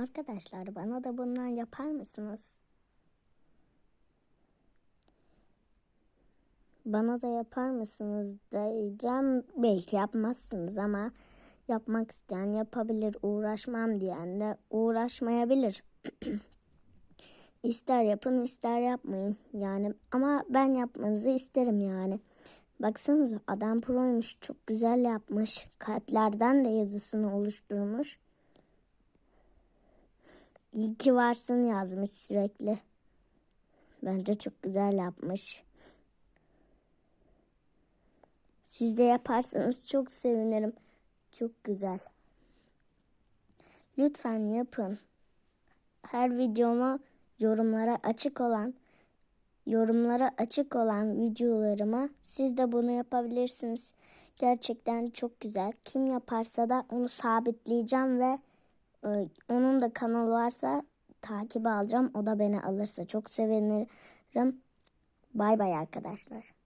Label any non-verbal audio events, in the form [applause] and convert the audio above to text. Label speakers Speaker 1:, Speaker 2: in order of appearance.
Speaker 1: Arkadaşlar bana da bundan yapar mısınız? Bana da yapar mısınız diyeceğim. Belki yapmazsınız ama yapmak isteyen yapabilir. Uğraşmam diyen de uğraşmayabilir. [clears throat] İster yapın ister yapmayın. Yani ama ben yapmanızı isterim yani. Baksanıza adam proymuş. Çok güzel yapmış. Kalplerden de yazısını oluşturmuş. İyi ki varsın yazmış sürekli. Bence çok güzel yapmış. Siz de yaparsanız çok sevinirim. Çok güzel. Lütfen yapın. Her videoma yorumlara açık olan yorumlara açık olan videolarıma siz de bunu yapabilirsiniz. Gerçekten çok güzel. Kim yaparsa da onu sabitleyeceğim ve onun da kanalı varsa takip alacağım. O da beni alırsa çok sevinirim. Bay bay arkadaşlar.